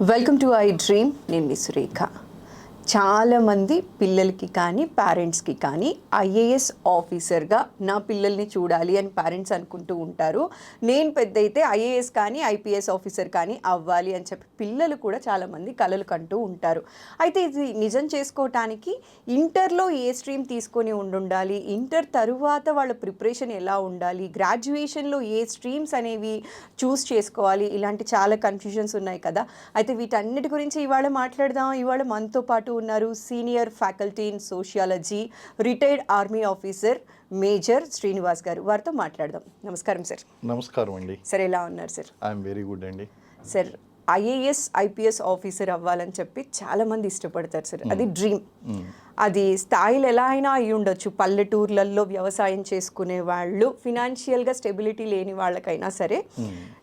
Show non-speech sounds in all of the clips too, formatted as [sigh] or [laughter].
Welcome to I dream నేను మీ సురేఖ చాలామంది పిల్లలకి కానీ పేరెంట్స్కి కానీ ఐఏఎస్ ఆఫీసర్గా నా పిల్లల్ని చూడాలి అని పేరెంట్స్ అనుకుంటూ ఉంటారు. నేను పెద్ద అయితే ఐఏఎస్ కానీ ఐపీఎస్ ఆఫీసర్ కానీ అవ్వాలి అని చెప్పి పిల్లలు కూడా చాలామంది కలలు కంటూ ఉంటారు. అయితే ఇది నిజం చేసుకోవటానికి ఇంటర్లో ఏ స్ట్రీమ్ తీసుకొని ఉండాలి ఇంటర్ తరువాత వాళ్ళ ప్రిపరేషన్ ఎలా ఉండాలి? గ్రాడ్యుయేషన్లో ఏ స్ట్రీమ్స్ అనేవి చూస్ చేసుకోవాలి? ఇలాంటి చాలా కన్ఫ్యూజన్స్ ఉన్నాయి కదా. అయితే వీటన్నిటి గురించి ఇవాళ మాట్లాడదాం. ఇవాళ మనతో పాటు ఉన్నారు. Senior faculty in sociology retired army officer major Srinivas garu. వారితో మాట్లాడదాం. నమస్కారం సార్. నమస్కారం అండి. సార్ ఎలా ఉన్నారు సార్? ఐఎమ్ వెరీ గుడ్ అండి. సార్ ఐఏఎస్ ఐపీఎస్ ఆఫీసర్ అవ్వాలని చెప్పి చాలా మంది ఇష్టపడతారు సార్. అది డ్రీమ్. అది స్థాయిలు ఎలా అయినా అయి ఉండొచ్చు. పల్లెటూర్లలో వ్యవసాయం చేసుకునే వాళ్ళు ఫినాన్షియల్గా స్టెబిలిటీ లేని వాళ్ళకైనా సరే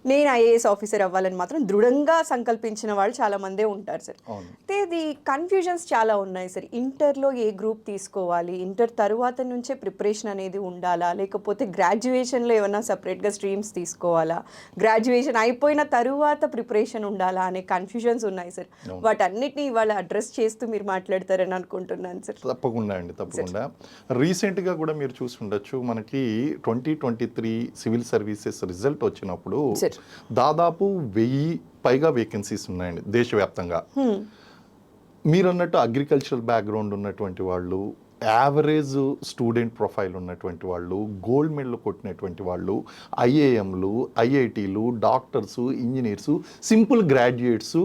నేను ఐఏఎస్ ఆఫీసర్ అవ్వాలని మాత్రం దృఢంగా సంకల్పించిన వాళ్ళు చాలా మందే ఉంటారు సార్. అయితే ఇది కన్ఫ్యూజన్స్ చాలా ఉన్నాయి సార్. ఇంటర్లో ఏ గ్రూప్ తీసుకోవాలి? ఇంటర్ తరువాత నుంచే ప్రిపరేషన్ అనేది ఉండాలా? లేకపోతే గ్రాడ్యుయేషన్లో ఏమైనా సపరేట్గా స్ట్రీమ్స్ తీసుకోవాలా? గ్రాడ్యుయేషన్ అయిపోయిన తరువాత ప్రిపరేషన్ ఉండాలా? అనే కన్ఫ్యూజన్స్ ఉన్నాయి సార్. వాటన్నిటిని ఇవాళ అడ్రస్ చేస్తూ మీరు మాట్లాడతారని అనుకుంటున్నాను సార్. తప్పకుండా అండి తప్పకుండా. రీసెంట్గా కూడా మీరు చూసి ఉండొచ్చు మనకి twenty twenty three civil services result వచ్చినప్పుడు. దాదాపు వెయ్యి పైగా వేకెన్సీస్ ఉన్నాయండి దేశవ్యాప్తంగా. మీరు అన్నట్టు అగ్రికల్చరల్ బ్యాక్గ్రౌండ్ ఉన్నటువంటి వాళ్ళు యావరేజ్ స్టూడెంట్ ప్రొఫైల్ ఉన్నటువంటి వాళ్ళు గోల్డ్ మెడల్ కొట్టినటువంటి వాళ్ళు ఐఏఎంలు ఐఐటీలు doctors engineers simple graduates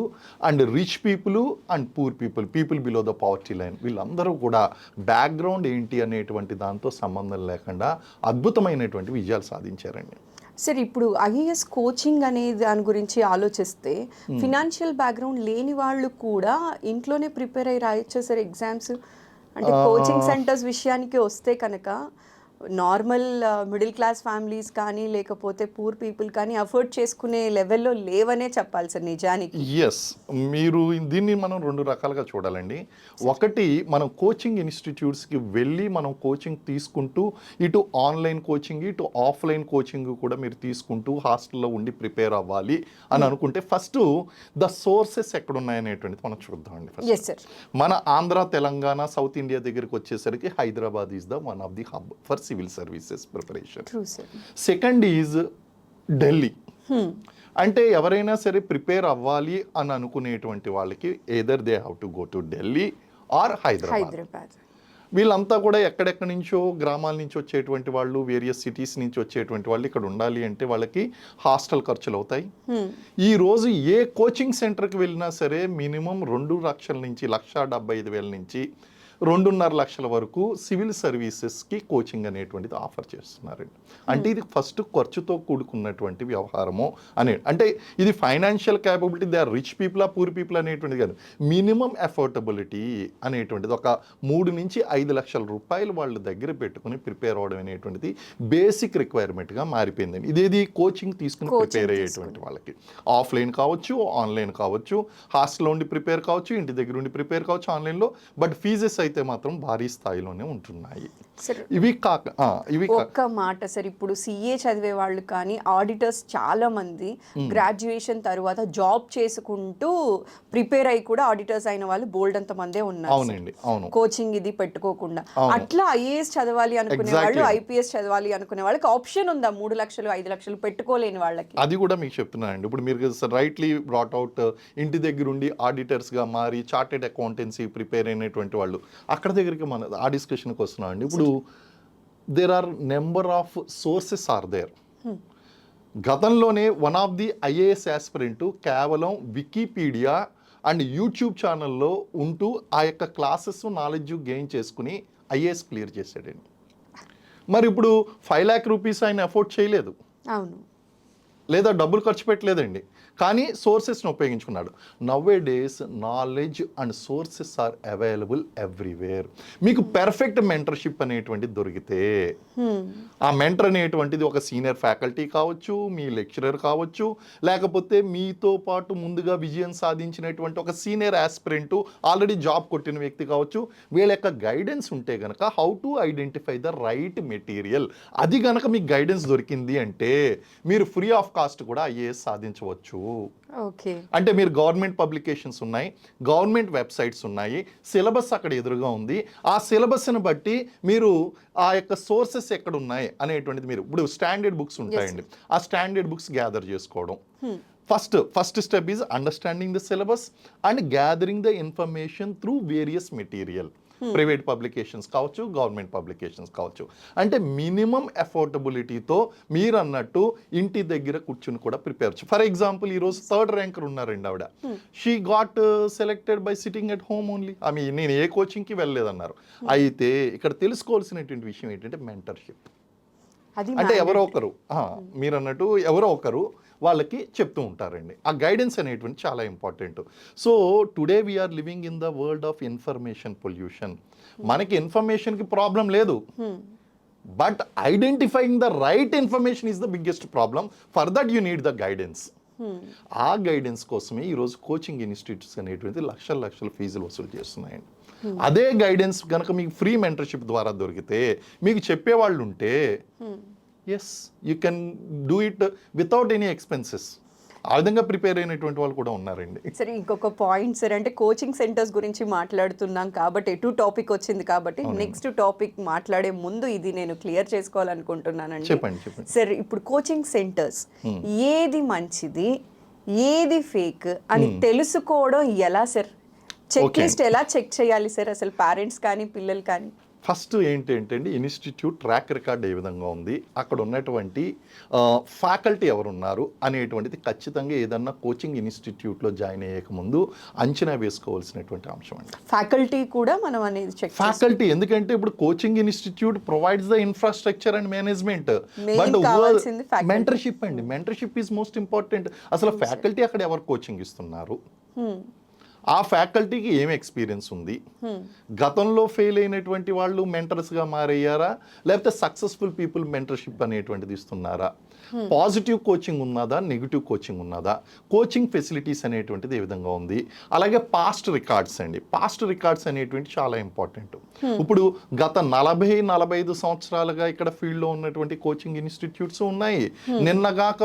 and rich people and poor people people below the poverty line వీళ్ళందరూ కూడా బ్యాక్గ్రౌండ్ ఏంటి అనేటువంటి దాంతో సంబంధం లేకుండా అద్భుతమైనటువంటి విజయాలు సాధించారండి. సార్ ఇప్పుడు ఐఏఎస్ కోచింగ్ అనే దాని గురించి ఆలోచిస్తే ఫినాన్షియల్ బ్యాక్గ్రౌండ్ లేని వాళ్ళు కూడా ఇంట్లోనే ప్రిపేర్ అయ్యి రాయొచ్చా సార్ ఎగ్జామ్స్ అంటే కోచింగ్ సెంటర్స్ విషయానికి వస్తే కనుక నార్మల్ మిడిల్ క్లాస్ ఫ్యామిలీస్ కానీ లేకపోతే పూర్ పీపుల్ కానీ అఫోర్డ్ చేసుకునే లెవెల్లో లేవనే చెప్పాలి సార్ నిజానికి. ఎస్ మీరు దీన్ని మనం రెండు రకాలుగా చూడాలండి. ఒకటి మనం కోచింగ్ ఇన్స్టిట్యూట్స్కి వెళ్ళి మనం కోచింగ్ తీసుకుంటూ ఇటు ఆన్లైన్ కోచింగ్ ఇటు ఆఫ్లైన్ కోచింగ్ కూడా మీరు తీసుకుంటూ హాస్టల్లో ఉండి ప్రిపేర్ అవ్వాలి అని అనుకుంటే ఫస్ట్ ద సోర్సెస్ ఎక్కడున్నాయనేటువంటిది మనం చూద్దామండి ఫస్ట్. మన ఆంధ్ర తెలంగాణ సౌత్ ఇండియా దగ్గరికి వచ్చేసరికి Hyderabad is the one of the hub for civil services preparation. Second is Delhi అంటే ఎవరైనా సరే ప్రిపేర్ అవ్వాలి అని అనుకునేటువంటి వాళ్ళకి either they have to go to Delhi or Hyderabad Hyderabad వీళ్ళంతా కూడా ఎక్కడెక్కడి నుంచో గ్రామాల నుంచి వచ్చేటువంటి వాళ్ళు వేరియస్ సిటీస్ నుంచి వచ్చేటువంటి వాళ్ళు ఇక్కడ ఉండాలి అంటే వాళ్ళకి హాస్టల్ ఖర్చులు అవుతాయి. ఈ రోజు ఏ కోచింగ్ సెంటర్కి వెళ్ళినా సరే మినిమం రెండు లక్షల నుంచి లక్ష డెబ్బై ఐదు వేల నుంచి రెండున్నర లక్షల వరకు సివిల్ సర్వీసెస్కి కోచింగ్ అనేటువంటిది ఆఫర్ చేస్తున్నారండి. అంటే ఇది ఫస్ట్ ఖర్చుతో కూడుకున్నటువంటి వ్యవహారము అనే అంటే ఇది financial capability they are rich people uh poor people అనేటువంటిది కాదు. మినిమం అఫోర్డబిలిటీ అనేటువంటిది ఒక మూడు నుంచి ఐదు లక్షల రూపాయలు వాళ్ళ దగ్గర పెట్టుకుని ప్రిపేర్ అవ్వడం అనేటువంటిది బేసిక్ రిక్వైర్మెంట్గా మారిపోయిందండి. ఇదేది కోచింగ్ తీసుకుని ప్రిపేర్ అయ్యేటువంటి వాళ్ళకి. ఆఫ్లైన్ కావచ్చు ఆన్లైన్ కావచ్చు హాస్టల్లో ఉండి ప్రిపేర్ కావచ్చు ఇంటి దగ్గర ఉండి ప్రిపేర్ కావచ్చు ఆన్లైన్లో బట్ ఫీజెస్ అయితే మాత్రం భారీ స్థాయిలోనే ఉంటున్నాయి. ఇవి కాక ఇవి కాక ఒక్క మాట సార్ ఇప్పుడు సిఏ చదివే వాళ్ళు కానీ ఆడిటర్స్ చాలా మంది గ్రాడ్యుయేషన్ తర్వాత జాబ్ చేసుకుంటూ ప్రిపేర్ అయ్యి కూడా ఆడిటర్స్ అయిన వాళ్ళు బోల్డ్ అంత మందే ఉన్నారు. అవునండి అవును. కోచింగ్ ఇది పెట్టుకోకుండా. అట్లా ఐఏఎస్ చదవాలి అనుకునే. వాళ్ళు ఐపీఎస్ చదవాలి అనుకునే వాళ్ళకి ఆప్షన్ ఉందా? మూడు లక్షలు ఐదు లక్షలు పెట్టుకోలేని వాళ్ళకి. అది కూడా మీకు చెప్తున్నానండి. ఇప్పుడు మీరు రైట్లీ బ్రాట్ అవుట్ ఇంటి దగ్గర ఉండి ఆడిటర్స్గా మారి చార్టెడ్ అకౌంటెన్సీ ప్రిపేర్ అయినటువంటి వాళ్ళు. అక్కడ దగ్గరికి మన ఆ డిస్కషన్కి వస్తున్నాం అండి ఇప్పుడు there are number of sources are there గతంలోనే one of the IAS aspirant కేవలం వికీపీడియా అండ్ యూట్యూబ్ ఛానల్లో ఉంటూ ఆ యొక్క క్లాసెస్ నాలెడ్జ్ గెయిన్ చేసుకుని ఐఏఎస్ క్లియర్ చేశాడండి. మరి ఇప్పుడు ఫైవ్ ల్యాక్ రూపీస్ ఆయన అఫోర్డ్ చేయలేదు. అవును. లేదా డబ్బులు ఖర్చు పెట్టలేదండి. కానీ సోర్సెస్ని ఉపయోగించుకున్నాడు. Nowadays knowledge and sources are available everywhere మీకు పెర్ఫెక్ట్ మెంటర్షిప్ అనేటువంటిది దొరికితే ఆ మెంటర్ అనేటువంటిది ఒక సీనియర్ ఫ్యాకల్టీ కావచ్చు మీ లెక్చరర్ కావచ్చు లేకపోతే మీతో పాటు ముందుగా విజయం సాధించినటువంటి ఒక సీనియర్ ఆస్పిరెంట్ ఆల్రెడీ జాబ్ కొట్టిన వ్యక్తి కావచ్చు వీళ్ళ యొక్క గైడెన్స్ ఉంటే గనక how to identify the right material అది గనక మీకు గైడెన్స్ దొరికింది అంటే మీరు ఫ్రీ ఆఫ్ కాస్ట్ కూడా ఐఏఎస్ సాధించవచ్చు. ఓకే. అంటే మీరు గవర్నమెంట్ పబ్లికేషన్స్ ఉన్నాయి గవర్నమెంట్ వెబ్సైట్స్ ఉన్నాయి సిలబస్ అక్కడ ఎదురుగా ఉంది. ఆ సిలబస్ని బట్టి మీరు ఆ యొక్క సోర్సెస్ ఎక్కడ ఉన్నాయి అనేటువంటిది మీరు ఇప్పుడు స్టాండర్డ్ బుక్స్ ఉంటాయండి. ఆ స్టాండర్డ్ బుక్స్ గ్యాదర్ చేసుకోవడం. First first step is understanding the syllabus and gathering the information through various material private publications కావచ్చు గవర్నమెంట్ పబ్లికేషన్స్ కావచ్చు. అంటే మినిమం అఫోర్డబిలిటీతో మీరు అన్నట్టు ఇంటి దగ్గర కూర్చుని కూడా ప్రిపేర్ ఫర్ ఎగ్జాంపుల్ ఈరోజు థర్డ్ ర్యాంకర్ ఉన్నారండి ఆవిడ. She got selected by sitting at home only ఆమె నేను ఏ కోచింగ్కి వెళ్ళలేదన్నారు. అయితే ఇక్కడ తెలుసుకోవాల్సినటువంటి విషయం ఏంటంటే మెంటర్షిప్ అంటే ఎవరో ఒకరు ఆ, మీరు అన్నట్టు ఎవరో ఒకరు వాళ్ళకి చెప్తూ ఉంటారండి. ఆ గైడెన్స్ అనేటువంటి చాలా important so today we are living in the world of information pollution మనకి ఇన్ఫర్మేషన్కి ప్రాబ్లం లేదు. But identifying the right information is the biggest problem for that you need the guidance ఆ గైడెన్స్ కోసమే ఈరోజు కోచింగ్ ఇన్స్టిట్యూట్స్ అనేటువంటి లక్షల లక్షల ఫీజులు వసూలు చేస్తున్నాయండి. అదే గైడెన్స్ కనుక మీకు ఫ్రీ మెంటర్షిప్ ద్వారా దొరికితే మీకు చెప్పేవాళ్ళు ఉంటే yes you can do it without any expenses ఆ విధంగా ప్రిపేర్ అయినటువంటి వాళ్ళు కూడా ఉన్నారండి. సరే ఇంకొక పాయింట్ సార్ అంటే కోచింగ్ సెంటర్స్ గురించి మాట్లాడుతున్నాం కాబట్టి ఎటు టాపిక్ వచ్చింది కాబట్టి నెక్స్ట్ టాపిక్ మాట్లాడే ముందు ఇది నేను క్లియర్ చేసుకోవాలనుకుంటున్నానండి. చెప్పండి చెప్పండి. సార్ ఇప్పుడు కోచింగ్ సెంటర్స్ ఏది మంచిది ఏది ఫేక్ అని తెలుసుకోవడం ఎలా సార్ చెక్. లిస్ట్ ఎలా చెక్ చేయాలి సార్ అసలు పేరెంట్స్ కానీ పిల్లలు కానీ? ఫస్ట్ ఏంటి అంటే ఇన్స్టిట్యూట్ ట్రాక్ రికార్డ్ ఏ విధంగా ఉంది అక్కడ ఉన్నటువంటి ఫ్యాకల్టీ ఎవరున్నారు అనేటువంటిది ఖచ్చితంగా ఏదన్నా కోచింగ్ ఇన్స్టిట్యూట్లో జాయిన్ అయ్యేక ముందు అంచనా వేసుకోవాల్సినటువంటి అంశం అండి ఫ్యాకల్టీ కూడా మనం అనేది చెక్ ఫ్యాకల్టీ ఎందుకంటే ఇప్పుడు coaching institute provides the infrastructure and management. But. Mentorship అండి. Mentorship is most important. అసలు ఫ్యాకల్టీ అక్కడ ఎవరు కోచింగ్ ఇస్తున్నారు? ఆ ఫ్యాకల్టీకి ఏం ఎక్స్పీరియన్స్ ఉంది? గతంలో ఫెయిల్ అయినటువంటి వాళ్ళు మెంటర్స్గా మారయ్యారా? లేకపోతే సక్సెస్ఫుల్ పీపుల్ మెంటర్షిప్ అనేటువంటిది ఇస్తున్నారా? పాజిటివ్ కోచింగ్ ఉన్నదా నెగిటివ్ కోచింగ్ ఉన్నదా? కోచింగ్ ఫెసిలిటీస్ అనేటువంటిది ఏ విధంగా ఉంది? అలాగే పాస్ట్ రికార్డ్స్ అండి. పాస్ట్ రికార్డ్స్ అనేటువంటి చాలా ఇంపార్టెంట్. ఇప్పుడు గత నలభై నలభై ఐదు సంవత్సరాలుగా ఇక్కడ ఫీల్డ్లో ఉన్నటువంటి కోచింగ్ ఇన్స్టిట్యూట్స్ ఉన్నాయి. నిన్నగాక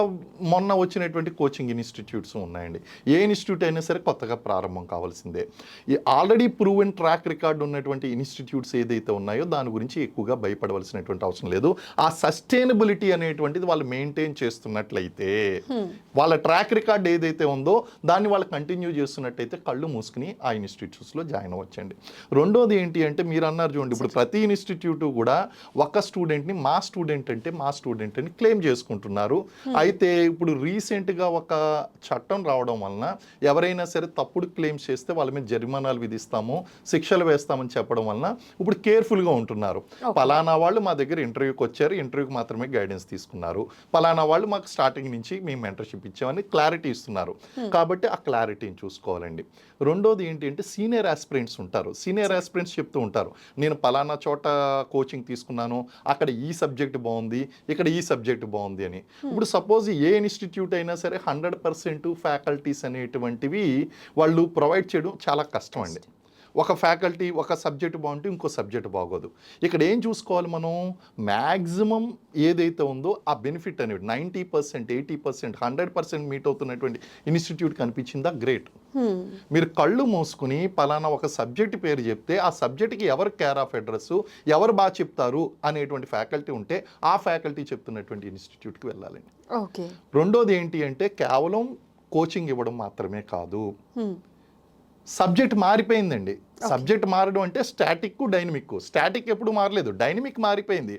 మొన్న వచ్చినటువంటి కోచింగ్ ఇన్స్టిట్యూట్స్ ఉన్నాయండి. ఏ ఇన్స్టిట్యూట్ అయినా సరే కొత్తగా ప్రారంభం కావాల్సిందే. ఈ ఆల్రెడీ ప్రూవెన్ ట్రాక్ రికార్డ్ ఉన్నటువంటి ఇన్స్టిట్యూట్స్ ఏదైతే ఉన్నాయో దాని గురించి ఎక్కువగా భయపడవలసినటువంటి అవసరం లేదు. ఆ సస్టైనబిలిటీ అనేటువంటిది వాళ్ళు మెయింటైన్ చేస్తున్నట్లయితే వాళ్ళ ట్రాక్ రికార్డ్ ఏదైతే ఉందో దాన్ని వాళ్ళు కంటిన్యూ చేస్తున్నట్టయితే కళ్ళు మూసుకుని ఆ ఇన్స్టిట్యూట్స్లో జాయిన్ అవ్వచ్చండి. రెండోది ఏంటి అంటే మీరు అన్నారు చూడండి ఇప్పుడు ప్రతి ఇన్స్టిట్యూట్ కూడా ఒక స్టూడెంట్ని మా స్టూడెంట్ అంటే మా స్టూడెంట్ అని క్లెయిమ్ చేసుకుంటున్నారు. అయితే ఇప్పుడు రీసెంట్గా ఒక చట్టం రావడం వలన ఎవరైనా సరే తప్పుడు క్లెయిమ్స్ చేస్తే వాళ్ళ మీద జరిమానాలు విధిస్తాము శిక్షలు వేస్తామని చెప్పడం వలన ఇప్పుడు కేర్ఫుల్గా ఉంటున్నారు. పలానా వాళ్ళు మా దగ్గర ఇంటర్వ్యూకి వచ్చారు ఇంటర్వ్యూకి మాత్రమే గైడెన్స్ తీసుకున్నారు. పలానా వాళ్ళు మాకు స్టార్టింగ్ నుంచి మేము మెంటర్షిప్ ఇచ్చామని క్లారిటీ ఇస్తున్నారు. కాబట్టి ఆ క్లారిటీని చూసుకోవాలండి. రెండోది ఏంటి అంటే సీనియర్ ఆస్పిరెంట్స్ ఉంటారు సీనియర్ ఆస్పిరెంట్స్ చెప్తూ ఉంటారు. నేను పలానా చోట కోచింగ్ తీసుకున్నాను అక్కడ ఈ సబ్జెక్ట్ బాగుంది ఇక్కడ ఈ సబ్జెక్ట్ బాగుంది అని. ఇప్పుడు సపోజ్ ఏ ఇన్స్టిట్యూట్ అయినా సరే హండ్రెడ్ పర్సెంట్ ఫ్యాకల్టీస్ అనేటువంటివి వాళ్ళు ప్రొవైడ్ చేయడం చాలా కష్టం అండి. ఒక ఫ్యాకల్టీ ఒక సబ్జెక్ట్ బాగుంటే ఇంకో సబ్జెక్ట్ బాగోదు. ఇక్కడ ఏం చూసుకోవాలి మనం? మ్యాక్సిమం ఏదైతే ఉందో ఆ బెనిఫిట్ అనేది ninety percent eighty percent hundred percent meet అవుతున్నటువంటి ఇన్స్టిట్యూట్ కనిపించిందా? గ్రేట్ మీరు కళ్ళు మూసుకుని పలానా ఒక సబ్జెక్ట్ పేరు చెప్తే ఆ సబ్జెక్ట్కి ఎవరు కేర్ ఆఫ్ అడ్రస్ ఎవరు బాగా చెప్తారు అనేటువంటి ఫ్యాకల్టీ ఉంటే ఆ ఫ్యాకల్టీ చెప్తున్నటువంటి ఇన్స్టిట్యూట్కి వెళ్ళాలండి ఓకే రెండోది ఏంటి అంటే కేవలం కోచింగ్ ఇవ్వడం మాత్రమే కాదు. సబ్జెక్ట్ మారిపోయిందండి. సబ్జెక్ట్ మారడం అంటే స్టాటిక్ డైనమిక్. స్టాటిక్ ఎప్పుడు మారలేదు. డైనమిక్ మారిపోయింది.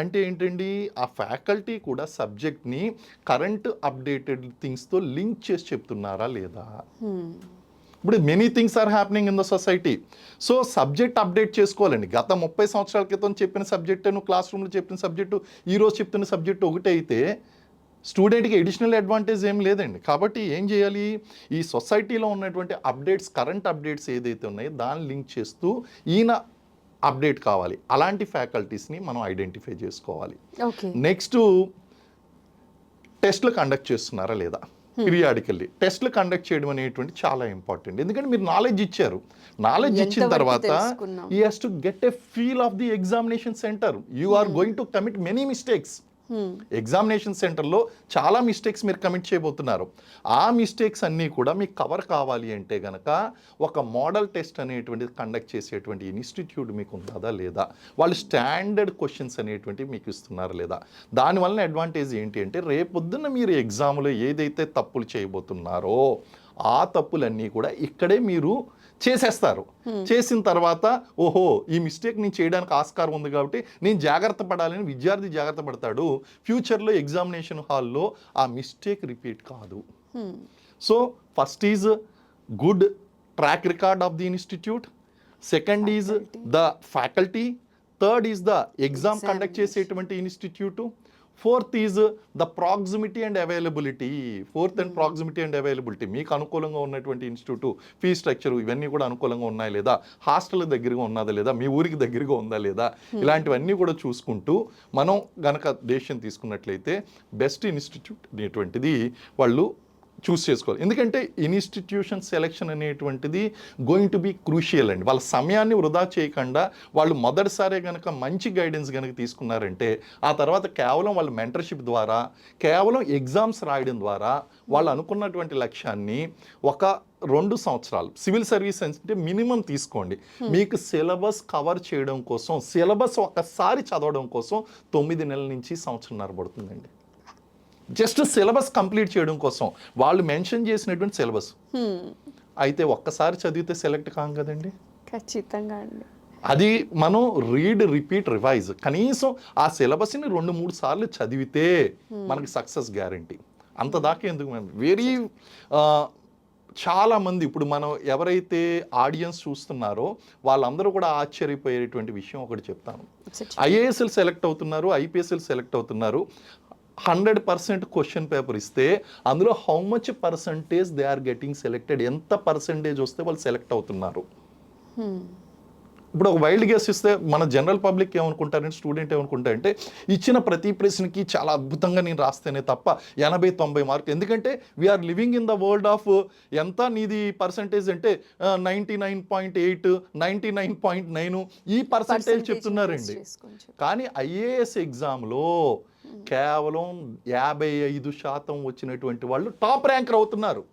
అంటే ఏంటండి? ఆ ఫ్యాకల్టీ కూడా సబ్జెక్ట్ని కరెంట్ అప్డేటెడ్ థింగ్స్తో లింక్ చేసి చెప్తున్నారా లేదా? ఇప్పుడు many things are happening in the society. So subject update చేసుకోవాలండి. గత ముప్పై సంవత్సరాల క్రితం చెప్పిన సబ్జెక్ట్ నువ్వు క్లాస్ రూమ్లో చెప్పిన సబ్జెక్టు ఈ రోజు చెప్తున్న సబ్జెక్ట్ ఒకటే అయితే స్టూడెంట్కి ఎడిషనల్ అడ్వాంటేజ్ ఏం లేదండి. కాబట్టి ఏం చేయాలి? ఈ సొసైటీలో ఉన్నటువంటి అప్డేట్స్ కరెంట్ అప్డేట్స్ ఏదైతే ఉన్నాయో దాన్ని లింక్ చేస్తూ ఈయన అప్డేట్ కావాలి. అలాంటి ఫ్యాకల్టీస్ని మనం ఐడెంటిఫై చేసుకోవాలి. నెక్స్ట్ టెస్ట్లు కండక్ట్ చేస్తున్నారా లేదా? పీరియాడికల్లీ. టెస్ట్లు కండక్ట్ చేయడం అనేటువంటి చాలా ఇంపార్టెంట్. ఎందుకంటే మీరు నాలెడ్జ్ ఇచ్చారు. నాలెడ్జ్ ఇచ్చిన తర్వాత? ఈ has to get a feel of the examination centre you are going to commit many mistakes Hmm. Examination సెంటర్లో చాలా మిస్టేక్స్ మీరు కమిట్ చేయబోతున్నారు. ఆ మిస్టేక్స్ అన్నీ కూడా మీకు కవర్ కావాలి అంటే గనక ఒక మోడల్ టెస్ట్ అనేటువంటిది కండక్ట్ చేసేటువంటి ఇన్స్టిట్యూట్ మీకు ఉన్నదా లేదా? వాళ్ళు స్టాండర్డ్ క్వశ్చన్స్ అనేటువంటివి మీకు ఇస్తున్నారా లేదా? దానివల్ల అడ్వాంటేజ్ ఏంటి అంటే రేపొద్దున మీరు ఎగ్జామ్లో ఏదైతే తప్పులు చేయబోతున్నారో ఆ తప్పులన్నీ కూడా ఇక్కడే మీరు చేసేస్తారు. చేసిన తర్వాత ఓహో ఈ మిస్టేక్ నేను చేయడానికి ఆస్కారం ఉంది కాబట్టి నేను జాగ్రత్త పడాలని విద్యార్థి జాగ్రత్త పడతాడు. ఫ్యూచర్లో ఎగ్జామినేషన్ హాల్లో ఆ మిస్టేక్ రిపీట్ కాదు. So first is good track record of the institute. Second is the faculty. Third is the exam conduct చేసేటువంటి institute. Fourth is the proximity and availability. Fourth and proximity and availability. మీకు అనుకూలంగా ఉన్నటువంటి institute fee structure ఇవన్నీ కూడా అనుకూలంగా ఉన్నాయా లేదా? Hostel దగ్గరగా ఉన్నదా లేదా? మీ ఊరికి దగ్గరగా ఉందా లేదా? ఇలాంటివన్నీ కూడా చూసుకుంటూ మనం గనక డెసిషన్ తీసుకున్నట్లయితే బెస్ట్ ఇన్స్టిట్యూట్ అనేటువంటిది వాళ్ళు చూస్ చేసుకోవాలి. ఎందుకంటే ఇన్స్టిట్యూషన్ సెలెక్షన్ అనేటువంటిది గోయింగ్ టు బి క్రూషియల్ అండి. వాళ్ళ సమయాన్ని వృధా చేయకుండా వాళ్ళు మొదటిసారే కనుక మంచి గైడెన్స్ కనుక తీసుకున్నారంటే ఆ తర్వాత కేవలం వాళ్ళ మెంటర్షిప్ ద్వారా కేవలం ఎగ్జామ్స్ రాయడం ద్వారా వాళ్ళు అనుకున్నటువంటి లక్ష్యాన్ని ఒక రెండు సంవత్సరాలు సివిల్ సర్వీస్ అంటే మినిమం తీసుకోండి. మీకు సిలబస్ కవర్ చేయడం కోసం సిలబస్ ఒక్కసారి చదవడం కోసం తొమ్మిది నెలల నుంచి సంవత్సరంన్నర పడుతుందండి. జస్ట్ సిలబస్ కంప్లీట్ చేయడం కోసం వాళ్ళు మెన్షన్ చేసినటువంటి సిలబస్. అయితే ఒక్కసారి చదివితే సెలెక్ట్ కాం కదండి? ఖచ్చితంగా అండి. అది మనం రీడ్ రిపీట్ రివైజ్ కనీసం ఆ సిలబస్ని రెండు మూడు సార్లు చదివితే మనకి సక్సెస్ గ్యారంటీ అంత దాకా ఎందుకు మేము వెరీ చాలా మంది ఇప్పుడు మనం ఎవరైతే ఆడియన్స్ చూస్తున్నారో వాళ్ళందరూ కూడా ఆశ్చర్యపోయేటువంటి విషయం ఒకటి చెప్తాను. ఐఏఎస్ఎల్ సెలెక్ట్ అవుతున్నారు ఐపీఎస్ఎల్ సెలెక్ట్ అవుతున్నారు. హండ్రెడ్ పర్సెంట్ క్వశ్చన్ పేపర్ ఇస్తే అందులో how much percentage they are getting selected ఎంత పర్సంటేజ్ వస్తే వాళ్ళు సెలెక్ట్ అవుతున్నారు? ఇప్పుడు ఒక వైల్డ్ గెస్ ఇస్తే మన జనరల్ పబ్లిక్ ఏమనుకుంటారంటే స్టూడెంట్ ఏమనుకుంటారంటే ఇచ్చిన ప్రతి ప్రశ్నకి చాలా అద్భుతంగా నేను రాస్తేనే తప్ప ఎనభై తొంభై మార్క్ ఎందుకంటే we are living in the world of ఎంత నీది పర్సంటేజ్ అంటే ninety nine point eight ninety nine point nine ఈ పర్సంటేజ్ చెప్తున్నారండి. కానీ ఐఏఎస్ ఎగ్జామ్లో కేవలం యాభై ఐదు శాతం వచ్చినటువంటి వాళ్ళు టాప్ ర్యాంకర్ అవుతున్నారు.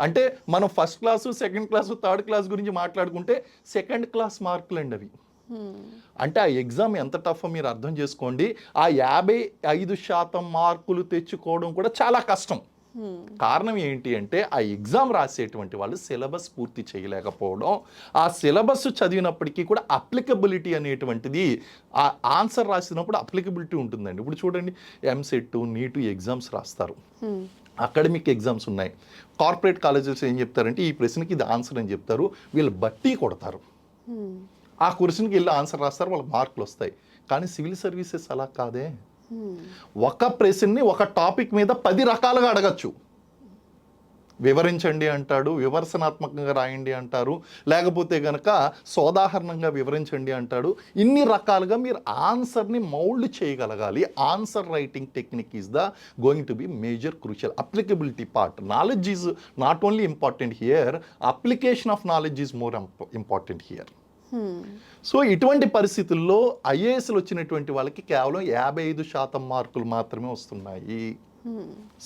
అంటే మనం first class second class third class గురించి మాట్లాడుకుంటే సెకండ్ క్లాస్ మార్కులు అండి అవి. అంటే ఆ ఎగ్జామ్ ఎంత టఫ్ మీరు అర్థం చేసుకోండి. ఆ యాభై ఐదు శాతం మార్కులు తెచ్చుకోవడం కూడా చాలా కష్టం. కారణం ఏంటి అంటే ఆ ఎగ్జామ్ రాసేటువంటి వాళ్ళు సిలబస్ పూర్తి చేయలేకపోవడం ఆ సిలబస్ చదివినప్పటికీ కూడా అప్లికబిలిటీ అనేటువంటిది ఆ ఆన్సర్ రాసినప్పుడు అప్లికబిలిటీ ఉంటుందండి. ఇప్పుడు చూడండి ఎంసెట్ నీటు ఎగ్జామ్స్ రాస్తారు. అకాడమిక్ ఎగ్జామ్స్ ఉన్నాయి. కార్పొరేట్ కాలేజెస్ ఏం చెప్తారంటే ఈ ప్రశ్నకి ఇది ఆన్సర్ అని చెప్తారు. వీళ్ళు బట్టి కొడతారు. ఆ క్వశ్చన్కి వెళ్ళి ఆన్సర్ రాస్తారు వాళ్ళకి మార్కులు వస్తాయి. కానీ సివిల్ సర్వీసెస్ అలా కాదే. ఒక ప్రశ్నని ఒక టాపిక్ మీద పది రకాలుగా అడగచ్చు. వివరించండి అంటాడు విమర్శనాత్మకంగా రాయండి అంటారు లేకపోతే కనుక సోదాహరణంగా వివరించండి అంటాడు. ఇన్ని రకాలుగా మీరు ఆన్సర్ని మౌల్డ్ చేయగలగాలి. Answer writing technique is the going to be major crucial. Applicability part. Knowledge is not only important here application of knowledge is more important here. So ఇటువంటి పరిస్థితుల్లో ఐఏఎస్లు వచ్చినటువంటి వాళ్ళకి కేవలం యాభై ఐదు శాతం మార్కులు మాత్రమే వస్తున్నాయి.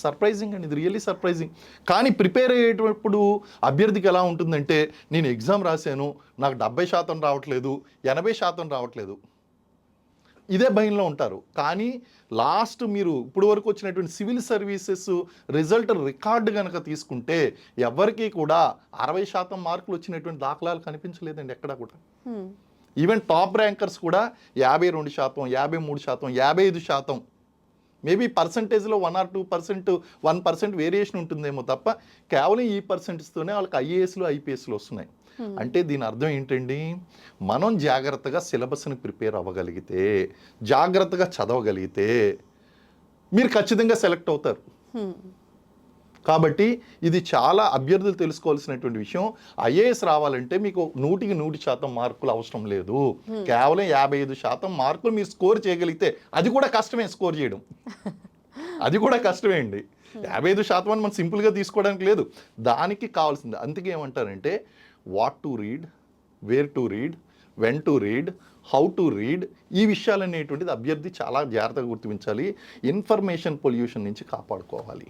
సర్ప్రైజింగ్ అండి ఇది రియల్లీ సర్ప్రైజింగ్. కానీ ప్రిపేర్ అయ్యేటప్పుడు అభ్యర్థికి ఎలా ఉంటుందంటే నేను ఎగ్జామ్ రాశాను నాకు డెబ్బై శాతం రావట్లేదు ఎనభై శాతం రావట్లేదు. ఇదే భయంలో ఉంటారు. కానీ లాస్ట్ మీరు ఇప్పుడు వరకు వచ్చినటువంటి సివిల్ సర్వీసెస్ రిజల్ట్ రికార్డు కనుక తీసుకుంటే ఎవరికి కూడా అరవై శాతం మార్కులు వచ్చినటువంటి దాఖలాలు కనిపించలేదండి ఎక్కడా కూడా. ఈవెన్ టాప్ ర్యాంకర్స్ కూడా యాభై రెండు శాతం యాభై మూడు శాతం యాభై ఐదు శాతం. Maybe పర్సంటేజ్లో one or two percent one percent variation ఉంటుందేమో తప్ప కేవలం ఈ పర్సెంటేజ్తోనే వాళ్ళకి ఐఏఎస్లు ఐపీఎస్లు వస్తున్నాయి. అంటే దీని అర్థం ఏంటండి? మనం జాగ్రత్తగా సిలబస్ని ప్రిపేర్ అవ్వగలిగితే జాగ్రత్తగా చదవగలిగితే మీరు ఖచ్చితంగా సెలెక్ట్ అవుతారు. కాబట్టి ఇది చాలా అభ్యర్థులు తెలుసుకోవాల్సినటువంటి విషయం. ఐఏఎస్ రావాలంటే మీకు నూటికి నూటి శాతం మార్కులు అవసరం లేదు. కేవలం యాభై ఐదు శాతం మార్కులు మీరు స్కోర్ చేయగలిగితే అది కూడా కష్టమే స్కోర్ చేయడం. [laughs] అది కూడా కష్టమే అండి. యాభై ఐదు శాతం అని మనం సింపుల్గా తీసుకోవడానికి లేదు. దానికి కావాల్సింది అందుకే ఏమంటారంటే what to read where to read when to read how to read ఈ విషయాలు అనేటువంటిది అభ్యర్థి చాలా జాగ్రత్తగా గుర్తించాలి. ఇన్ఫర్మేషన్ పొల్యూషన్ నుంచి కాపాడుకోవాలి.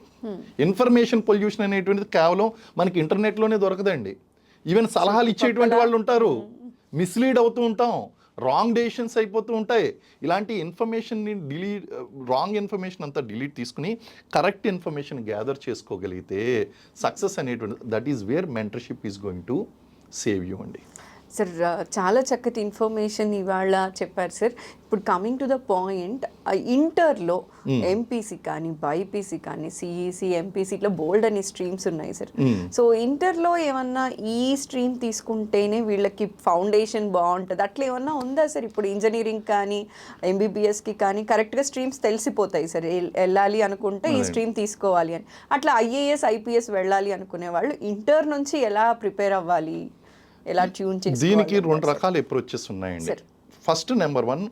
ఇన్ఫర్మేషన్ పొల్యూషన్ అనేటువంటిది కేవలం మనకి ఇంటర్నెట్లోనే దొరకదండి. ఈవెన్ సలహాలు ఇచ్చేటువంటి వాళ్ళు ఉంటారు. మిస్లీడ్ అవుతూ ఉంటాం. రాంగ్ డెసిషన్స్ అయిపోతూ ఉంటాయి. ఇలాంటి ఇన్ఫర్మేషన్ని డిలీట్ రాంగ్ ఇన్ఫర్మేషన్ అంతా డిలీట్ తీసుకుని కరెక్ట్ ఇన్ఫర్మేషన్ గ్యాదర్ చేసుకోగలిగితే సక్సెస్ అనేటువంటి that is where mentorship is going to save you అండి. సార్ చాలా చక్కటి ఇన్ఫర్మేషన్ ఇవాళ చెప్పారు సార్ ఇప్పుడు కమింగ్ టు ద పాయింట్ ఇంటర్లో ఎంపీసీ కానీ బైపీసీ కానీ సిఈసి ఎంపీసీ ఇట్లా బోల్డ్ అని స్ట్రీమ్స్ ఉన్నాయి సార్ సో ఇంటర్లో ఏమన్నా ఈ స్ట్రీమ్ తీసుకుంటేనే వీళ్ళకి ఫౌండేషన్ బాగుంటుంది? అట్లా ఏమన్నా ఉందా సార్ ఇప్పుడు ఇంజనీరింగ్ కానీ ఎంబీబీఎస్కి కానీ కరెక్ట్గా స్ట్రీమ్స్ తెలిసిపోతాయి సార్ వెళ్ళాలి అనుకుంటే ఈ స్ట్రీమ్ తీసుకోవాలి అని. అట్లా ఐఏఎస్ ఐపీఎస్ వెళ్ళాలి అనుకునే వాళ్ళు ఇంటర్ నుంచి ఎలా ప్రిపేర్ అవ్వాలి? ఎలా ట్యూన్ చేసి దీనికి రెండు రకాల అప్రోచెస్ ఉన్నాయండి. ఫస్ట్ నెంబర్ వన్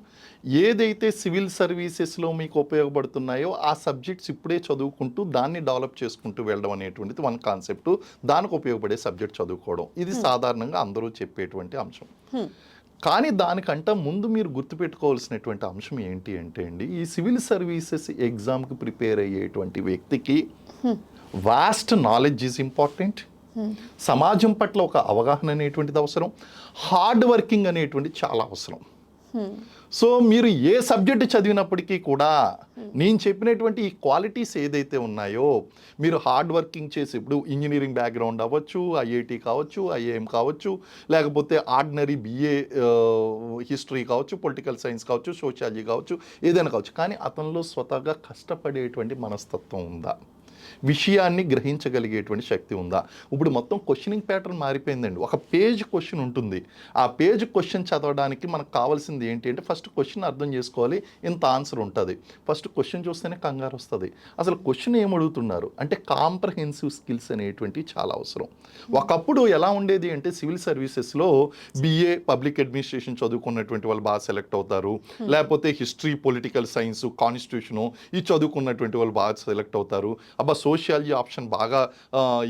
ఏదైతే సివిల్ సర్వీసెస్లో మీకు ఉపయోగపడుతున్నాయో ఆ సబ్జెక్ట్స్ ఇప్పుడే చదువుకుంటూ దాన్ని డెవలప్ చేసుకుంటూ వెళ్ళడం అనేటువంటిది వన్ కాన్సెప్ట్ దానికి ఉపయోగపడే సబ్జెక్ట్ చదువుకోవడం. ఇది సాధారణంగా అందరూ చెప్పేటువంటి అంశం. కానీ దానికంటే ముందు మీరు గుర్తుపెట్టుకోవాల్సినటువంటి అంశం ఏంటి అంటే అండి ఈ సివిల్ సర్వీసెస్ ఎగ్జామ్కి ప్రిపేర్ అయ్యేటువంటి వ్యక్తికి వాస్ట్ నాలెడ్జ్ ఈజ్ ఇంపార్టెంట్ సమాజం పట్ల ఒక అవగాహన అనేటువంటిది అవసరం. హార్డ్ వర్కింగ్ అనేటువంటిది చాలా అవసరం. సో మీరు ఏ సబ్జెక్ట్ చదివినప్పటికీ కూడా నేను చెప్పినటువంటి ఈ క్వాలిటీస్ ఏదైతే ఉన్నాయో మీరు హార్డ్ వర్కింగ్ చేసి ఇప్పుడు ఇంజనీరింగ్ బ్యాక్గ్రౌండ్ అవ్వచ్చు ఐఐటి కావచ్చు ఐఏఎం కావచ్చు లేకపోతే ఆర్డినరీ బిఏ హిస్టరీ కావచ్చు పొలిటికల్ సైన్స్ కావచ్చు సోషాలజీ కావచ్చు ఏదైనా కావచ్చు. కానీ అతనిలో స్వతహాగా కష్టపడేటువంటి మనస్తత్వం ఉందా? విషయాన్ని గ్రహించగలిగేటువంటి శక్తి ఉందా? ఇప్పుడు మొత్తం క్వశ్చనింగ్ ప్యాటర్న్ మారిపోయిందండి. ఒక పేజ్ క్వశ్చన్ ఉంటుంది. ఆ పేజ్ క్వశ్చన్ చదవడానికి మనకు కావాల్సింది ఏంటి అంటే ఫస్ట్ క్వశ్చన్ అర్థం చేసుకోవాలి. ఇంత ఆన్సర్ ఉంటుంది. ఫస్ట్ క్వశ్చన్ చూస్తేనే కంగారు వస్తుంది. అసలు క్వశ్చన్ ఏం అడుగుతున్నారు? అంటే కాంప్రహెన్సివ్ స్కిల్స్ అనేటువంటివి చాలా అవసరం. ఒకప్పుడు ఎలా ఉండేది అంటే సివిల్ సర్వీసెస్లో బిఏ పబ్లిక్ అడ్మినిస్ట్రేషన్ చదువుకున్నటువంటి వాళ్ళు బాగా సెలెక్ట్ అవుతారు. లేకపోతే హిస్టరీ పొలిటికల్ సైన్స్ కాన్స్టిట్యూషను ఈ చదువుకున్నటువంటి వాళ్ళు బాగా సెలెక్ట్ అవుతారు. అబ్బా సోషియాలజీ ఆప్షన్ బాగా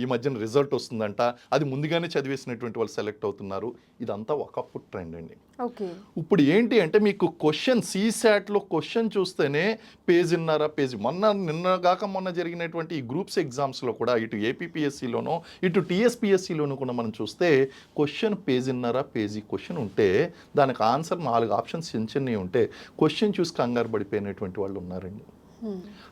ఈ మధ్యన రిజల్ట్ వస్తుందంట. అది ముందుగానే చదివేసినటువంటి వాళ్ళు సెలెక్ట్ అవుతున్నారు. ఇదంతా ఒకప్పుడు ట్రెండ్ అండి. ఓకే. ఇప్పుడు ఏంటి అంటే మీకు క్వశ్చన్ సీసాట్లో క్వశ్చన్ చూస్తేనే పేజీన్నర పేజీ మొన్న నిన్న కాక మొన్న జరిగినటువంటి ఈ గ్రూప్స్ ఎగ్జామ్స్లో కూడా ఇటు ఏపీపీఎస్సీలోనో ఇటు టీఎస్పీఎస్సీలోనూ కూడా మనం చూస్తే క్వశ్చన్ పేజీన్నర పేజీ క్వశ్చన్ ఉంటే దానికి ఆన్సర్ నాలుగు ఆప్షన్స్ చిన్న చిన్నవి ఉంటే క్వశ్చన్ చూసి కంగారు పడిపోయినటువంటి వాళ్ళు ఉన్నారండి.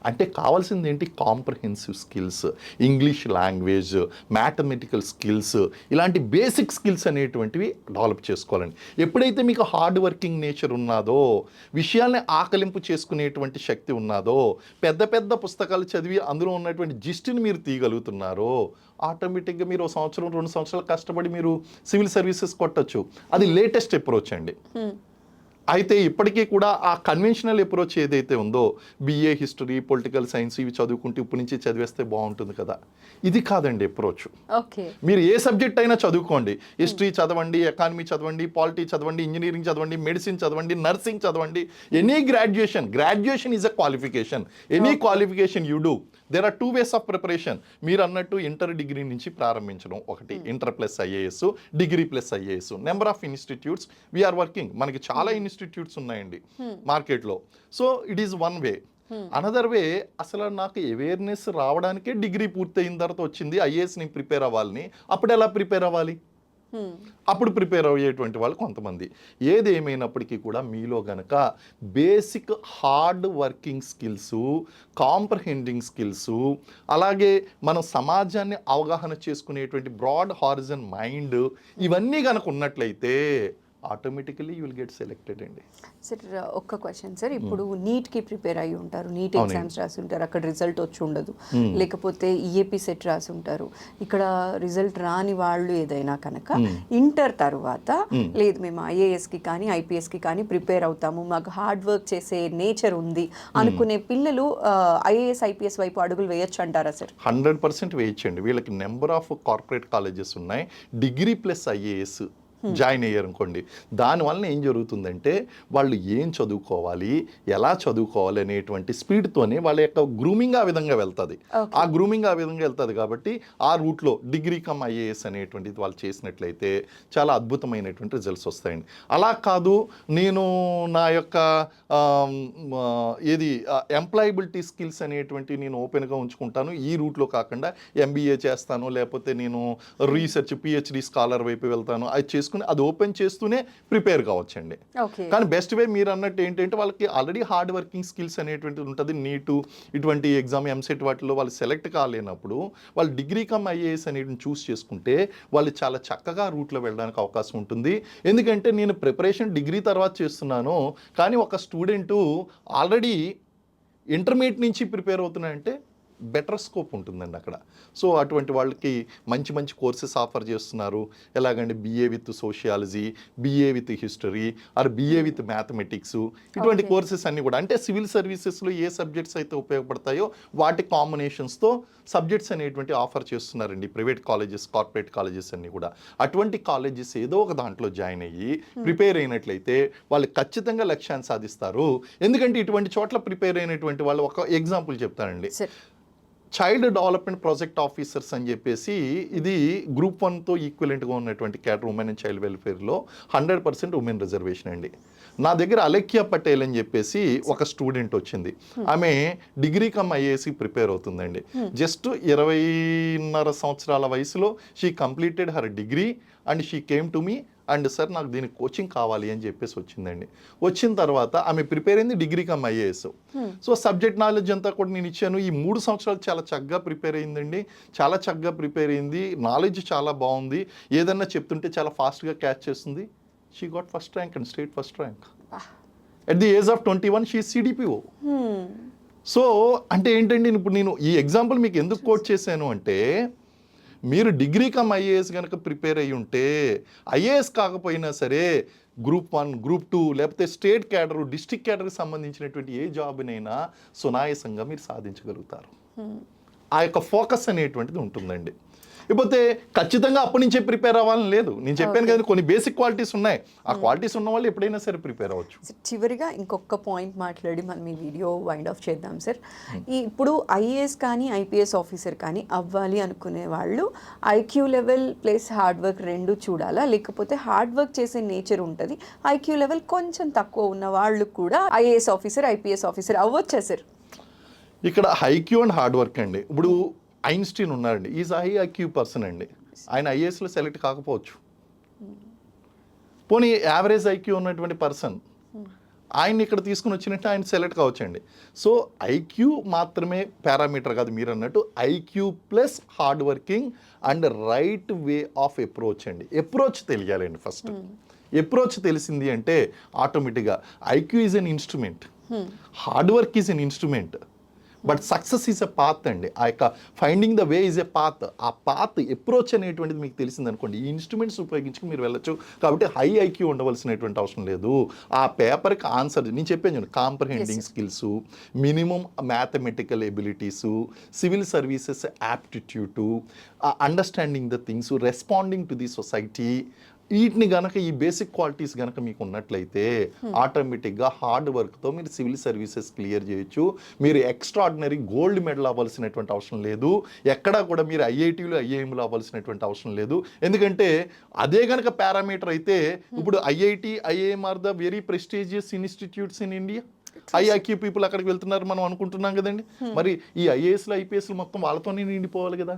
అంటే కావాల్సింది ఏంటి comprehensive skills English language mathematical skills ఇలాంటి బేసిక్ స్కిల్స్ అనేటువంటివి డెవలప్ చేసుకోవాలండి. ఎప్పుడైతే మీకు హార్డ్ వర్కింగ్ నేచర్ ఉన్నదో విషయాల్ని ఆకలింపు చేసుకునేటువంటి శక్తి ఉన్నదో పెద్ద పెద్ద పుస్తకాలు చదివి అందులో ఉన్నటువంటి జిస్ట్ని మీరు తీయగలుగుతున్నారో ఆటోమేటిక్గా మీరు ఒక సంవత్సరం రెండు సంవత్సరాలు కష్టపడి మీరు సివిల్ సర్వీసెస్ కొట్టచ్చు. అది లేటెస్ట్ అప్రోచ్ అండి. అయితే ఇప్పటికీ కూడా ఆ కన్వెన్షనల్ అప్రోచ్ ఏదైతే ఉందో బిఏ హిస్టరీ పొలిటికల్ సైన్స్ ఇవి చదువుకుంటూ ఇప్పటి నుంచి చదివేస్తే బాగుంటుంది కదా. ఇది కాదండి అప్రోచ్ ఓకే. మీరు ఏ సబ్జెక్ట్ అయినా చదువుకోండి. హిస్టరీ చదవండి ఎకానమీ చదవండి పాలిటీ చదవండి ఇంజనీరింగ్ చదవండి మెడిసిన్ చదవండి నర్సింగ్ చదవండి any graduation graduation is a qualification any qualification you do there are two ways of preparation మీరు అన్నట్టు ఇంటర్ డిగ్రీ నుంచి ప్రారంభించడం ఒకటి. Inter plus IAS degree plus IAS number of institutes we are working మనకి చాలా institutes ఉన్నాయండి మార్కెట్లో so it is one way another way అసలు నాకు అవేర్నెస్ రావడానికే డిగ్రీ పూర్తయిన తర్వాత వచ్చింది ఐఏఎస్ నేను ప్రిపేర్ అవ్వాలని. అప్పుడు ఎలా ప్రిపేర్ అవ్వాలి? అప్పుడు ప్రిపేర్ అయ్యేటువంటి వాళ్ళు కొంతమంది. ఏది ఏమైనప్పటికీ కూడా మీలో గనక basic hard working skills comprehending skills అలాగే మనం సమాజాన్ని అవగాహన చేసుకునేటువంటి బ్రాడ్ హారిజన్ మైండ్ ఇవన్నీ కనుక ఉన్నట్లయితే automatically you will get selected అండి. సార్ ఒక్క క్వశ్చన్ సార్. ఇప్పుడు నీట్కి ప్రిపేర్ అయి ఉంటారు. నీట్. ఎగ్జామ్స్ రాసి ఉంటారు. అక్కడ రిజల్ట్ వచ్చి ఉండదు. లేకపోతే ఈఏపీ సెట్ రాసి ఉంటారు. ఇక్కడ రిజల్ట్ రాని వాళ్ళు ఏదైనా కనుక ఇంటర్ తర్వాత లేదు మేము ఐఏఎస్కి కానీ ఐపీఎస్కి కానీ ప్రిపేర్ అవుతాము. మాకు హార్డ్ వర్క్ చేసే నేచర్ ఉంది అనుకునే పిల్లలు ఐఏఎస్ ఐపీఎస్ వైపు అడుగులు వేయొచ్చు అంటారా సార్? హండ్రెడ్ పర్సెంట్ వేయచ్చండి. వీళ్ళకి నెంబర్ ఆఫ్ కార్పొరేట్ కాలేజెస్ ఉన్నాయి. డిగ్రీ ప్లస్ ఐఏఎస్ జాయిన్ అయ్యారు అనుకోండి దానివల్ల ఏం జరుగుతుందంటే వాళ్ళు ఏం చదువుకోవాలి ఎలా చదువుకోవాలి అనేటువంటి స్పీడ్తోనే వాళ్ళ యొక్క గ్రూమింగ్ ఆ విధంగా వెళ్తుంది. ఆ గ్రూమింగ్ ఆ విధంగా వెళ్తుంది కాబట్టి ఆ రూట్లో డిగ్రీ కమ్ ఐఏఎస్ అనేటువంటిది వాళ్ళు చేసినట్లయితే చాలా అద్భుతమైనటువంటి రిజల్ట్స్ వస్తాయండి. అలా కాదు నేను నా యొక్క ఏది ఎంప్లాయబిలిటీ స్కిల్స్ అనేటువంటి నేను ఓపెన్గా ఉంచుకుంటాను. ఈ రూట్లో కాకుండా ఎంబీఏ చేస్తాను లేకపోతే నేను రీసెర్చ్ పిహెచ్డి స్కాలర్ వైపు వెళ్తాను. అది చేసుకుని అది ఓపెన్ చేస్తూనే ప్రిపేర్ కావచ్చండి. కానీ బెస్ట్ వే మీరు అన్నట్టు ఏంటంటే వాళ్ళకి ఆల్రెడీ హార్డ్ వర్కింగ్ స్కిల్స్ అనేటువంటిది ఉంటుంది. నీటు ఇటువంటి ఎగ్జామ్ ఎంసెట్ వాటిలో వాళ్ళు సెలెక్ట్ కాలేనప్పుడు వాళ్ళు డిగ్రీ కమ్ ఐఏఎస్ అనేటిని చూస్ చేసుకుంటే వాళ్ళు చాలా చక్కగా రూట్లో వెళ్ళడానికి అవకాశం ఉంటుంది. ఎందుకంటే నేను ప్రిపరేషన్ డిగ్రీ తర్వాత చేస్తున్నాను. కానీ ఒక స్టూడెంటు ఆల్రెడీ ఇంటర్మీడియట్ నుంచి ప్రిపేర్ అవుతున్నాయంటే బెటర్ స్కోప్ ఉంటుందండి అక్కడ. సో అటువంటి వాళ్ళకి మంచి మంచి కోర్సెస్ ఆఫర్ చేస్తున్నారు. ఎలాగంటే BA with sociology BA with history or BA with mathematics ఇటువంటి. కోర్సెస్ అన్ని కూడా అంటే సివిల్ సర్వీసెస్లో ఏ సబ్జెక్ట్స్ అయితే ఉపయోగపడతాయో వాటి కాంబినేషన్స్తో సబ్జెక్ట్స్ అనేటువంటి ఆఫర్ చేస్తున్నారండి. ప్రైవేట్ కాలేజెస్ కార్పొరేట్ కాలేజెస్ అన్ని కూడా. అటువంటి కాలేజెస్ ఏదో ఒక దాంట్లో జాయిన్ అయ్యి ప్రిపేర్ అయినట్లయితే వాళ్ళు ఖచ్చితంగా లక్ష్యాన్ని సాధిస్తారు. ఎందుకంటే ఇటువంటి చోట్ల ప్రిపేర్ అయినటువంటి వాళ్ళు ఒక ఎగ్జాంపుల్ చెప్తానండి. Sir. Child development project officers అని చెప్పేసి ఇది గ్రూప్ వన్తో ఈక్వలెంట్గా ఉన్నటువంటి క్యాటర్ ఉమెన్ అండ్ చైల్డ్ వెల్ఫేర్లో హండ్రెడ్ పర్సెంట్ ఉమెన్ రిజర్వేషన్ అండి. నా దగ్గర అలెక్యా పటేల్ అని చెప్పేసి ఒక స్టూడెంట్ వచ్చింది. ఆమె డిగ్రీ కమ్ ఐఏసి ప్రిపేర్ అవుతుందండి. జస్ట్ ఇరవైన్నర సంవత్సరాల వయసులో she completed her degree and she came to me and sir నాకు దీనికి కోచింగ్ కావాలి అని చెప్పేసి వచ్చిందండి. వచ్చిన తర్వాత ఆమె ప్రిపేర్ అయింది degree cum IAS. So subject knowledge అంతా కూడా నేను ఇచ్చాను. ఈ మూడు సంవత్సరాలు చాలా చక్కగా ప్రిపేర్ అయిందండి. చాలా చక్కగా ప్రిపేర్ అయింది. నాలెడ్జ్ చాలా బాగుంది. ఏదన్నా చెప్తుంటే చాలా ఫాస్ట్గా క్యాచ్ చేస్తుంది. She got first rank and state first rank at the age of twenty one she CDPO so అంటే ఏంటండి ఇప్పుడు నేను ఈ ఎగ్జాంపుల్ మీకు ఎందుకు కోట్ చేశాను అంటే మీరు డిగ్రీ కమ్ ఐఏఎస్ కనుక ప్రిపేర్ అయ్యి ఉంటే ఐఏఎస్ కాకపోయినా సరే గ్రూప్ వన్ గ్రూప్ టూ లేకపోతే స్టేట్ క్యాడర్ డిస్ట్రిక్ట్ క్యాడర్కి సంబంధించినటువంటి ఏ జాబ్నైనా సునాయాసంగా మీరు సాధించగలుగుతారు. ఆ యొక్క ఫోకస్ అనేటువంటిది ఉంటుందండి. ఇకపోతే ఖచ్చితంగా అప్పటి నుంచే ప్రిపేర్ అవ్వాలని లేదు. నేను చెప్పాను. కదా కొన్ని బేసిక్ క్వాలిటీస్ ఉన్నాయి. ఆ క్వాలిటీస్ ఉన్న వాళ్ళు ఎప్పుడైనా సరే ప్రిపేర్ అవ్వచ్చు. చివరిగా ఇంకొక పాయింట్ మాట్లాడి మనం ఈ వీడియో వైండ్ ఆఫ్ చేద్దాం సార్ ఈ ఇప్పుడు ఐఏఎస్ కానీ ఐపీఎస్ ఆఫీసర్ కానీ అవ్వాలి అనుకునే వాళ్ళు IQ level plus hard work రెండు చూడాలా? లేకపోతే హార్డ్ వర్క్ చేసే నేచర్ ఉంటుంది ఐక్యూ లెవెల్ కొంచెం తక్కువ ఉన్న వాళ్ళు కూడా ఐఏఎస్ ఆఫీసర్ ఐపీఎస్ ఆఫీసర్ అవ్వచ్చా సార్ ఇక్కడ ఐక్యూ అండ్ హార్డ్ వర్క్ అండి. ఇప్పుడు ఐన్స్టీన్ ఉన్నారండి. ఈజ్ హై ఐక్యూ పర్సన్ అండి. ఆయన ఐఏఎస్లో సెలెక్ట్ కాకపోవచ్చు. పోనీ యావరేజ్ ఐక్యూ ఉన్నటువంటి పర్సన్ ఆయన్ని ఇక్కడ తీసుకుని వచ్చినట్టు ఆయన సెలెక్ట్ కావచ్చండి. సో ఐక్యూ మాత్రమే పారామీటర్ కాదు మీరు అన్నట్టు IQ plus hard working and right way of approach అండి. అప్రోచ్ తెలియాలండి ఫస్ట్. అప్రోచ్ తెలిసింది అంటే ఆటోమేటిక్గా IQ is an instrument. Hard work is an instrument. But success is a path అండి. ఆ యొక్క finding the way is a path. ఆ path approach అనేటువంటిది మీకు తెలిసింది అనుకోండి. ఈ ఇన్స్ట్రుమెంట్స్ ఉపయోగించి మీరు వెళ్ళొచ్చు. కాబట్టి హై ఐక్యూ ఉండవలసినటువంటి అవసరం లేదు. ఆ పేపర్కి ఆన్సర్ నేను చెప్పాను చూడండి. Comprehending skills minimum mathematical abilities civil services aptitude understanding the things responding to the society వీటిని గనక ఈ బేసిక్ క్వాలిటీస్ గనక మీకు ఉన్నట్లయితే ఆటోమేటిక్గా హార్డ్ వర్క్తో మీరు సివిల్ సర్వీసెస్ క్లియర్ చేయొచ్చు. మీరు ఎక్స్ట్రాడినరీ గోల్డ్ మెడల్ అవ్వాల్సినటువంటి అవసరం లేదు. ఎక్కడా కూడా మీరు ఐఐటీలు ఐఐఎంలు అవ్వాల్సినటువంటి అవసరం లేదు. ఎందుకంటే అదే గనక పారామీటర్ అయితే ఇప్పుడు IIT IIM are the very prestigious institutes in India. High IQ people అక్కడికి వెళ్తున్నారు మనం అనుకుంటున్నాం కదండి. మరి ఈ ఐఏఎస్లు ఐపీఎస్లు మొత్తం వాళ్ళతోనే నిండిపోవాలి కదా.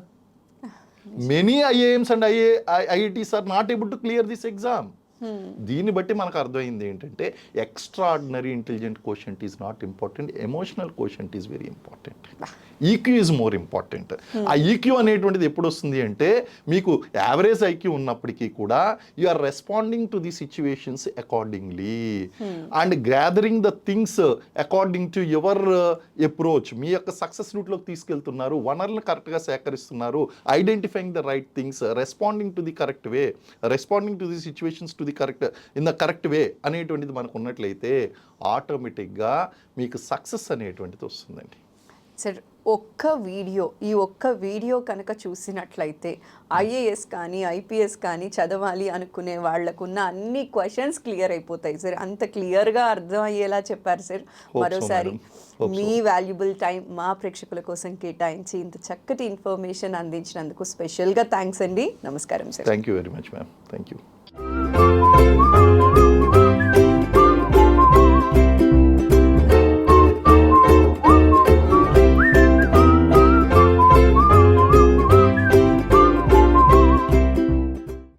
Many IIMs and IA IITs are not able to clear this exam దీన్ని బట్టి మనకు అర్థమైంది ఏంటంటే extraordinary intelligent question is not important emotional question is very important EQ is more important ఆ ఈక్యూ అనేటువంటిది ఎప్పుడు వస్తుంది అంటే మీకు యావరేజ్ ఐక్యూ ఉన్నప్పటికీ కూడా you are responding to the situations accordingly and gathering the things according to your approach మీ యొక్క success రూట్లోకి తీసుకెళ్తున్నారు వనరులను కరెక్ట్గా సేకరిస్తున్నారు identifying the right things responding to the correct way responding to the situations to the correct in the correct way అనేటువంటిది మనకు ఉన్నట్లయితే ఆటోమేటిక్గా మీకు సక్సెస్ అనేటువంటిది వస్తుందండి. సరే ఒక్క వీడియో ఈ ఒక్క వీడియో కనుక చూసినట్లయితే ఐఏఎస్ కానీ ఐపీఎస్ కానీ చదవాలి అనుకునే వాళ్ళకున్న అన్ని క్వశ్చన్స్ క్లియర్ అయిపోతాయి సార్ అంత క్లియర్గా అర్థం అయ్యేలా చెప్పారు సార్ మరోసారి మీ వాల్యుబుల్ టైం మా ప్రేక్షకుల కోసం కేటాయించి ఇంత చక్కటి ఇన్ఫర్మేషన్ అందించినందుకు స్పెషల్గా థ్యాంక్స్ అండి. నమస్కారం sir thank you very much ma'am thank you